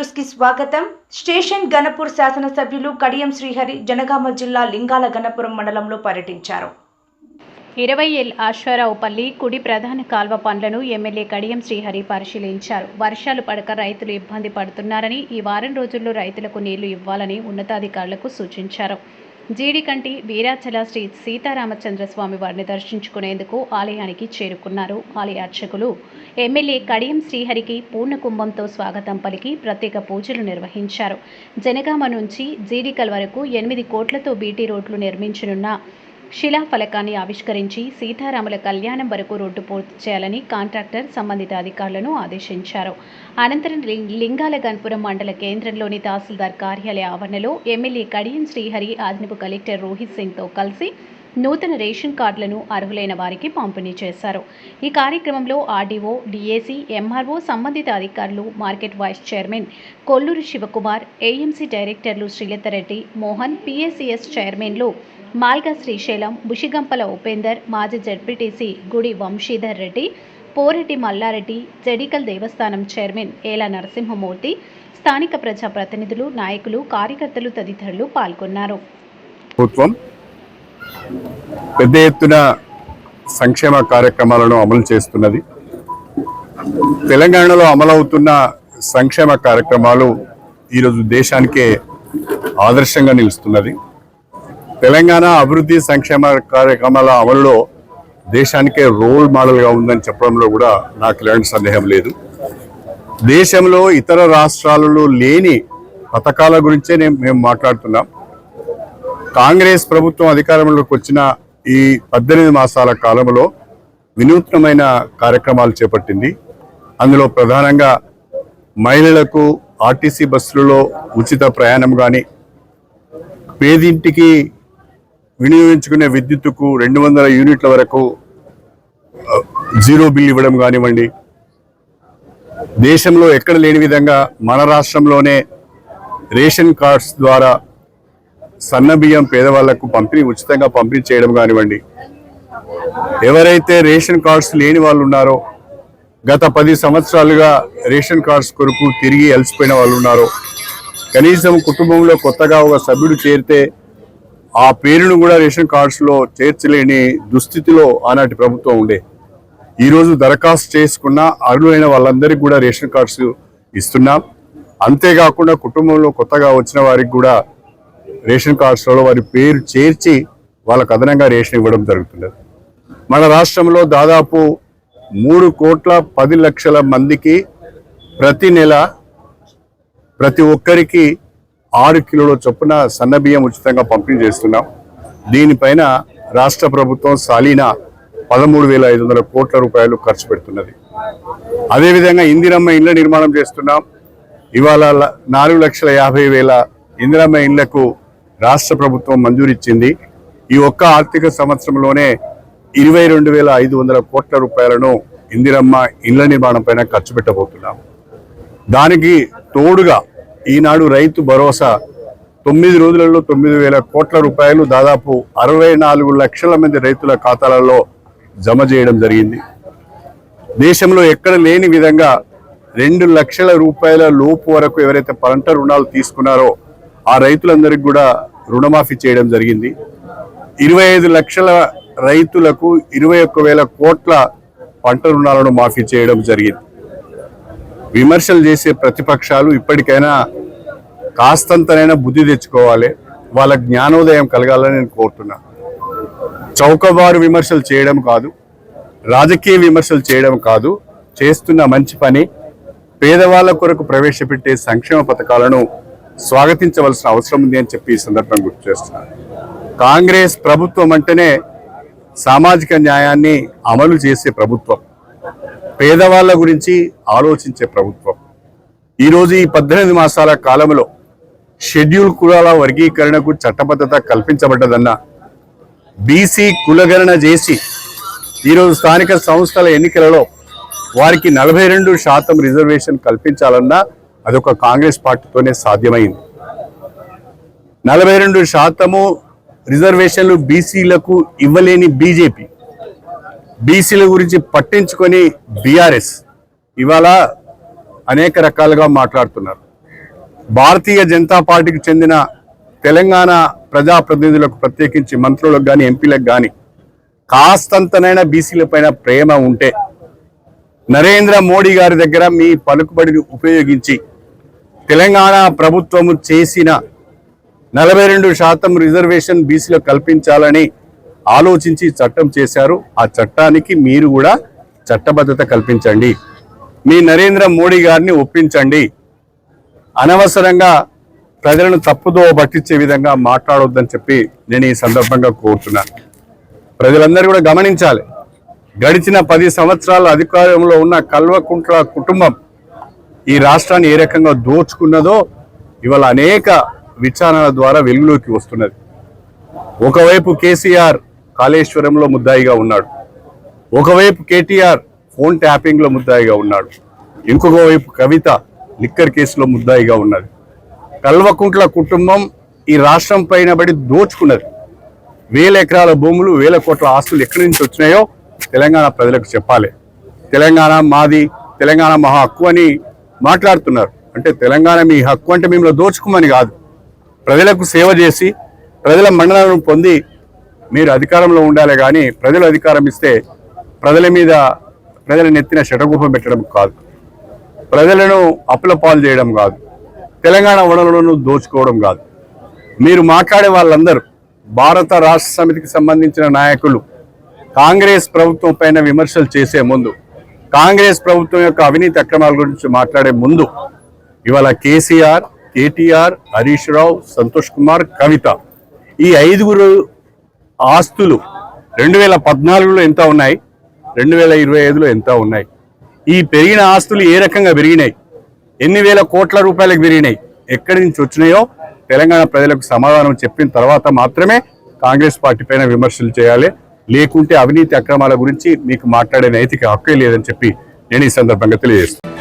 న్యూస్కి స్వాగతం. స్టేషన్ గణపూర్ శాసనసభ్యులు కడియం శ్రీహరి జనగామ జిల్లా లింగాల గణపురం మండలంలో పర్యటించారు. ఇరవై ఎల్ ఆశ్వారావుపల్లి కుడి ప్రధాన కాల్వ పనులను ఎమ్మెల్యే కడియం శ్రీహరి పరిశీలించారు. వర్షాలు పడక రైతులు ఇబ్బంది పడుతున్నారని ఈ వారం రోజుల్లో రైతులకు నీళ్ళు ఇవ్వాలని ఉన్నతాధికారులకు సూచించారు. జీడికంటి వీరాచల శ్రీ సీతారామచంద్ర స్వామి వారిని దర్శించుకునేందుకు ఆలయానికి చేరుకున్నారు. ఆలయ అర్చకులు ఎమ్మెల్యే కడియం శ్రీహరికి పూర్ణ కుంభంతో స్వాగతం పలికి ప్రత్యేక పూజలు నిర్వహించారు. జనగామ నుంచి జీడికల్ వరకు ఎనిమిది కోట్లతో బీటీ రోడ్లు నిర్మించనున్న శిలాఫలకాన్ని ఆవిష్కరించి సీతారాముల కళ్యాణం వరకు రోడ్డు పూర్తి చేయాలని కాంట్రాక్టర్ సంబంధిత అధికారులను ఆదేశించారు. అనంతరం లిం- లింగాల గన్పురం మండల కేంద్రంలోని తహసీల్దార్ కార్యాలయ ఆవరణలో ఎమ్మెల్యే కడియం శ్రీహరి అదనపు కలెక్టర్ రోహిత్ సింగ్తో కలిసి నూతన రేషన్ కార్డులను అర్హులైన వారికి పంపిణీ చేశారు. ఈ కార్యక్రమంలో ఆర్డీఓ డిఏసీ ఎంఆర్ఓ సంబంధిత అధికారులు market vice chairman Kolluru Sivakumar AMC డైరెక్టర్లు శ్రీలతరెడ్డి మోహన్ పిఎస్సిఎస్ చైర్మన్లు మాల్గా శ్రీశైలం బుషిగంపల ఉపేందర్ మాజీ జడ్పీటీసీ గుడి వంశీధర్ రెడ్డి పోరెడ్డి మల్లారెడ్డి జడికల్ దేవస్థానం చైర్మన్ ఏలా నరసింహమూర్తి స్థానిక ప్రజాప్రతినిధులు నాయకులు కార్యకర్తలు తదితరులు పాల్గొన్నారు. పెద్ద ఎత్తున సంక్షేమ కార్యక్రమాలను అమలు చేస్తున్నది. తెలంగాణలో అమలవుతున్న సంక్షేమ కార్యక్రమాలు ఈరోజు దేశానికే ఆదర్శంగా నిలుస్తున్నది. తెలంగాణ అభివృద్ధి సంక్షేమ కార్యక్రమాల అమలులో దేశానికే రోల్ మోడల్గా ఉందని చెప్పడంలో కూడా నాకు ఎలాంటి సందేహం లేదు. దేశంలో ఇతర రాష్ట్రాలలో లేని పథకాల గురించే నేను మేము మాట్లాడుతున్నాం. కాంగ్రెస్ ప్రభుత్వం అధికారంలోకి వచ్చిన ఈ పద్దెనిమిది మాసాల కాలంలో వినూత్నమైన కార్యక్రమాలు చేపట్టింది. అందులో ప్రధానంగా మహిళలకు ఆర్టీసీ బస్సులలో ఉచిత ప్రయాణం కానీ పేదింటికి వినియోగించుకునే విద్యుత్తుకు రెండు వందల యూనిట్ల వరకు జీరో బిల్ ఇవ్వడం కానివ్వండి. దేశంలో ఎక్కడ లేని విధంగా మన రాష్ట్రంలోనే రేషన్ కార్డ్స్ ద్వారా సన్న బియ్యం పేదవాళ్ళకు పంపిణీ ఉచితంగా పంపిణీ చేయడం కానివ్వండి. ఎవరైతే రేషన్ కార్డ్స్ లేని వాళ్ళు ఉన్నారో గత పది సంవత్సరాలుగా రేషన్ కార్డ్స్ కొరకు తిరిగి అలసిపోయిన వాళ్ళు ఉన్నారో కనీసం కుటుంబంలో కొత్తగా ఒక సభ్యుడు చేరితే ఆ పేరును కూడా రేషన్ కార్డ్స్లో చేర్చలేని దుస్థితిలో ఆనాటి ప్రభుత్వం ఉండే. ఈరోజు దరఖాస్తు చేసుకున్న అర్హులైన వాళ్ళందరికీ కూడా రేషన్ కార్డ్స్ ఇస్తున్నాం. అంతేకాకుండా కుటుంబంలో కొత్తగా వచ్చిన వారికి కూడా రేషన్ కార్డ్స్లో వారి పేరు చేర్చి వాళ్ళకు అదనంగా రేషన్ ఇవ్వడం జరుగుతున్నది మన రాష్ట్రంలో దాదాపు మూడు కోట్ల పది లక్షల మందికి ప్రతి నెల ప్రతి ఒక్కరికి ఆరు కిలోల చొప్పున సన్న బియ్యం ఉచితంగా పంపిణీ చేస్తున్నాం. దీనిపైన రాష్ట్ర ప్రభుత్వం సాలీన పదమూడు వేల ఐదు వందల కోట్ల రూపాయలు ఖర్చు పెడుతున్నది. అదేవిధంగా ఇందిరమ్మ ఇళ్ళ నిర్మాణం చేస్తున్నాం. ఇవాళ నాలుగు లక్షల యాభై వేల ఇందిరమ్మ ఇళ్ళకు రాష్ట్ర ప్రభుత్వం మంజూరిచ్చింది. ఈ ఒక్క ఆర్థిక సంవత్సరంలోనే ఇరవై రెండు వేల ఐదు వందల కోట్ల రూపాయలను ఇందిరమ్మ ఇళ్ళ నిర్మాణం పైన ఖర్చు పెట్టబోతున్నాం. దానికి తోడుగా ఈనాడు రైతు భరోసా తొమ్మిది రోజులలో తొమ్మిది వేల కోట్ల రూపాయలు దాదాపు అరవై నాలుగు లక్షల మంది రైతుల ఖాతాలలో జమ చేయడం జరిగింది. దేశంలో ఎక్కడ లేని విధంగా రెండు లక్షల రూపాయల లోపు వరకు ఎవరైతే పంట రుణాలు తీసుకున్నారో ఆ రైతులందరికీ కూడా రుణమాఫీ చేయడం జరిగింది. ఇరవై ఐదు లక్షల రైతులకు ఇరవై ఒక్క వేల కోట్ల పంట రుణాలను మాఫీ చేయడం జరిగింది. విమర్శలు చేసే ప్రతిపక్షాలు ఇప్పటికైనా కాస్తంతనైనా బుద్ధి తెచ్చుకోవాలి. వాళ్ళ జ్ఞానోదయం కలగాలని నేను కోరుతున్నా. చౌకబారు విమర్శలు చేయడం కాదు రాజకీయ విమర్శలు చేయడం కాదు చేస్తున్న మంచి పని పేదవాళ్ళ కొరకు ప్రవేశపెట్టే సంక్షేమ పథకాలను స్వాగతించవలసిన అవసరం ఉంది అని చెప్పి ఈ సందర్భంగా గుర్తు చేస్తున్నాను కాంగ్రెస్ ప్రభుత్వం అంటేనే సామాజిక న్యాయాన్ని అమలు చేసే ప్రభుత్వం పేదవాళ్ళ గురించి ఆలోచించే ప్రభుత్వం. ఈరోజు ఈ పద్దెనిమిది మాసాల కాలంలో షెడ్యూల్ కులాల వర్గీకరణకు చట్టబద్ధత కల్పించబడ్డదన్న బీసీ కులగణన చేసి ఈరోజు స్థానిక సంస్థల ఎన్నికలలో వారికి నలభై రెండు శాతం రిజర్వేషన్ కల్పించాలన్నా అదొక కాంగ్రెస్ పార్టీతోనే సాధ్యమైంది. నలభై రెండు శాతము రిజర్వేషన్లు బీసీలకు ఇవ్వలేని బీజేపీ. బీసీల గురించి పట్టించుకొని బీఆర్ఎస్ ఇవాళ అనేక రకాలుగా మాట్లాడుతున్నారు. భారతీయ జనతా పార్టీకి చెందిన తెలంగాణ ప్రజాప్రతినిధులకు ప్రత్యేకించి మంత్రులకు కానీ ఎంపీలకు కానీ కాస్తంతనైనా బీసీల పైన ప్రేమ ఉంటే నరేంద్ర మోడీ గారి దగ్గర మీ పలుకుబడిని ఉపయోగించి తెలంగాణ ప్రభుత్వము చేసిన నలభై రెండు శాతం రిజర్వేషన్ బీసీలో కల్పించాలని ఆలోచించి చట్టం చేశారు. ఆ చట్టానికి మీరు కూడా చట్టబద్ధత కల్పించండి. మీ నరేంద్ర మోడీ గారిని ఒప్పించండి. అనవసరంగా ప్రజలను తప్పుదో పట్టించే విధంగా మాట్లాడొద్దని చెప్పి నేను ఈ సందర్భంగా కోరుతున్నాను ప్రజలందరూ కూడా గమనించాలి. గడిచిన పది సంవత్సరాల అధికారంలో ఉన్న కల్వకుంట్ల కుటుంబం ఈ రాష్ట్రాన్ని ఏ రకంగా దోచుకున్నదో ఇవాళ అనేక విచారణల ద్వారా వెలుగులోకి వస్తున్నది. ఒకవైపు కేసీఆర్ కాళేశ్వరంలో ముద్దాయిగా ఉన్నాడు. ఒకవైపు కేటీఆర్ ఫోన్ ట్యాపింగ్లో ముద్దాయిగా ఉన్నాడు. ఇంకొక వైపు కవిత లిక్కర్ కేసులో ముద్దాయిగా ఉన్నది. కల్వకుంట్ల కుటుంబం ఈ రాష్ట్రం పైన పడి దోచుకున్నది. వేల ఎకరాల భూములు వేల కోట్ల ఆస్తులు ఎక్కడి నుంచి వచ్చినాయో తెలంగాణ ప్రజలకు చెప్పాలి. తెలంగాణ మాది తెలంగాణ మహా హక్కు అని మాట్లాడుతున్నారు. అంటే తెలంగాణ మీ హక్కు అంటే మిమ్మల్ని దోచుకోమని కాదు. ప్రజలకు సేవ చేసి ప్రజల మండలను పొంది మీరు అధికారంలో ఉండాలి కానీ ప్రజలు అధికారం ఇస్తే ప్రజల మీద ప్రజల నెత్తిన శటగూపం పెట్టడం కాదు. ప్రజలను అప్పుల పాలు చేయడం కాదు. తెలంగాణ వనరులను దోచుకోవడం కాదు. మీరు మాట్లాడే వాళ్ళందరూ భారత రాష్ట్ర సమితికి సంబంధించిన నాయకులు కాంగ్రెస్ ప్రభుత్వం పైన విమర్శలు చేసే ముందు కాంగ్రెస్ ప్రభుత్వం యొక్క అవినీతి అక్రమాల గురించి మాట్లాడే ముందు ఇవాళ కేసీఆర్ కేటీఆర్ హరీష్ రావు సంతోష్ కుమార్ కవిత ఈ ఐదుగురు ఆస్తులు రెండు వేల పద్నాలుగులో ఎంత ఉన్నాయి? రెండు వేల ఇరవై ఐదులో ఎంత ఉన్నాయి? ఈ పెరిగిన ఆస్తులు ఏ రకంగా పెరిగినాయి? ఎన్ని వేల కోట్ల రూపాయలకు పెరిగినాయి? ఎక్కడి నుంచి వచ్చినాయో తెలంగాణ ప్రజలకు సమాధానం చెప్పిన తర్వాత మాత్రమే కాంగ్రెస్ పార్టీ పైన విమర్శలు చేయాలి. లేకుంటే అవినీతి అక్రమాల గురించి మీకు మాట్లాడే నైతిక హక్కే లేదని చెప్పి నేను ఈ సందర్భంగా తెలియజేస్తాను